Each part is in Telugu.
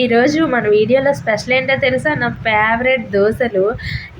ఈరోజు మన వీడియోలో స్పెషల్ ఏంటో తెలుసా? నా ఫేవరెట్ దోశలు.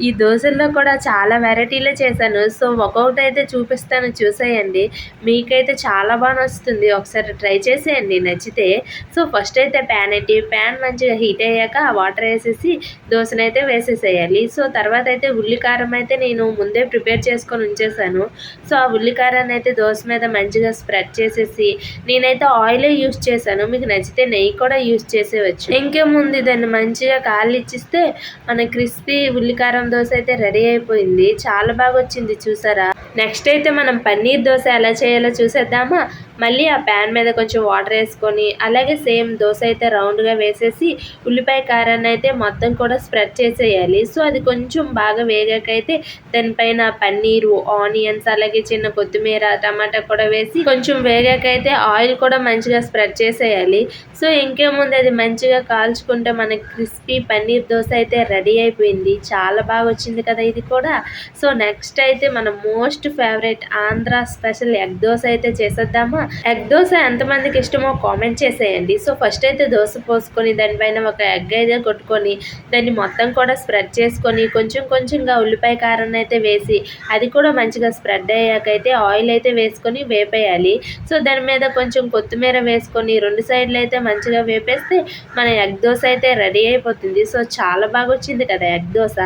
ఈ దోశల్లో కూడా చాలా వెరైటీలే చేశాను. సో ఒక్కొక్కటి అయితే చూపిస్తాను. చూసేయండి. మీకైతే చాలా బాగా నచ్చుతుంది. ఒకసారి ట్రై చేసేయండి. నచ్చితే. సో ఫస్ట్ అయితే ప్యాన్ ఏంటి ప్యాన్ మంచిగా హీట్ అయ్యాక వాటర్ వేసేసి దోశనైతే వేసేసేయాలి. సో తర్వాత అయితే ఉల్లికారం అయితే నేను ముందే ప్రిపేర్ చేసుకొని ఉంచేసాను సో ఆ ఉల్లికారాన్ని అయితే దోశ మీద మంచిగా స్ప్రెడ్ చేసేసి నేనైతే ఆయిలే యూస్ చేశాను. మీకు నచ్చితే నెయ్యి కూడా యూస్ చేసేవచ్చు ఇంకేముంది? దాన్ని మంచిగా కాళ్ళు ఇచ్చిస్తే మన క్రిస్పీ ఉల్లికారం దోశ అయితే రెడీ అయిపోయింది. చాలా బాగా వచ్చింది చూసారా? నెక్స్ట్ అయితే మనం పన్నీర్ దోశ ఎలా చేయాలో చూసేద్దామా? మళ్ళీ ఆ ప్యాన్ మీద కొంచెం వాటర్ వేసుకొని అలాగే సేమ్ దోశ అయితే రౌండ్గా వేసేసి ఉల్లిపాయ కారాన్ని అయితే మొత్తం కూడా స్ప్రెడ్ చేసేయాలి. సో అది కొంచెం బాగా వేగాకైతే దానిపైన పన్నీరు ఆనియన్స్ అలాగే చిన్న కొత్తిమీర టమాటా కూడా వేసి కొంచెం వేగాకైతే ఆయిల్ కూడా మంచిగా స్ప్రెడ్ చేసేయాలి. సో ఇంకేముంది? అది మంచిగా కాల్చుకుంటే మనకి క్రిస్పీ పన్నీర్ దోశ అయితే రెడీ అయిపోయింది. చాలా బాగా వచ్చింది కదా ఇది కూడా. సో నెక్స్ట్ అయితే మన most favourite Andhra special egg dosa అయితే చేసేద్దామా? ఎగ్ దోశ ఎంతమందికి ఇష్టమో కామెంట్ చేసేయండి. సో ఫస్ట్ అయితే దోశ పోసుకొని దానిపైన ఒక ఎగ్ అయితే కొట్టుకొని దాన్ని మొత్తం కూడా స్ప్రెడ్ చేసుకొని కొంచెం కొంచెంగా ఉల్లిపాయ కారం అయితే వేసి అది కూడా మంచిగా స్ప్రెడ్ అయ్యాకైతే ఆయిల్ అయితే వేసుకొని వేపేయాలి. సో దాని మీద కొంచెం కొత్తిమీర వేసుకొని రెండు సైడ్లు అయితే మంచిగా వేపేస్తే మన ఎగ్ దోశ అయితే రెడీ అయిపోతుంది. సో చాలా బాగా వచ్చింది కదా ఎగ్ దోశ.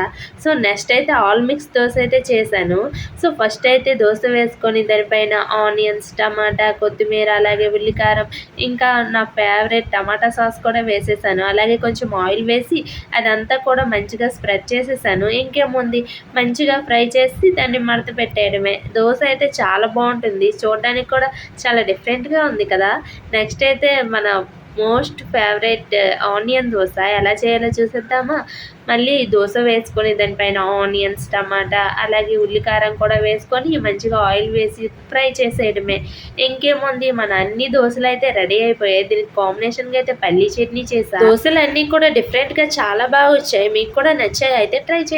సో నెక్స్ట్ అయితే ఆల్ మిక్స్ దోశ అయితే చేశాను. సో ఫస్ట్ అయితే దోశ వేసుకొని దానిపైన ఆనియన్స్ టమాటా కొత్తిమీర అలాగే ఉల్లికారం ఇంకా నా ఫేవరెట్ టమాటా సాస్ కూడా వేసేసాను. అలాగే కొంచెం ఆయిల్ వేసి అదంతా కూడా మంచిగా స్ప్రెడ్ చేసేసాను. ఇంకేముంది? మంచిగా ఫ్రై చేసి దాన్ని మడత పెట్టేయడమే. దోశ అయితే చాలా బాగుంటుంది. చూడడానికి కూడా చాలా డిఫరెంట్గా ఉంది కదా. నెక్స్ట్ అయితే మన మోస్ట్ ఫేవరెట్ ఆనియన్ దోశ. ఎలా చేయాలో చూసేద్దామా? మళ్ళీ దోశ వేసుకొని దానిపైన ఆనియన్స్ టమాటా అలాగే ఉల్లికారం కూడా వేసుకొని మంచిగా ఆయిల్ వేసి ఫ్రై చేసేయడమే. ఇంకేముంది? మన అన్ని దోశలు అయితే రెడీ అయిపోయాయి. దీనికి కాంబినేషన్గా అయితే పల్లీ చట్నీ చేసా. దోశలు అన్నీ కూడా డిఫరెంట్గా చాలా బాగా వచ్చాయి. మీకు కూడా నచ్చాయి. అయితే ట్రై చేయండి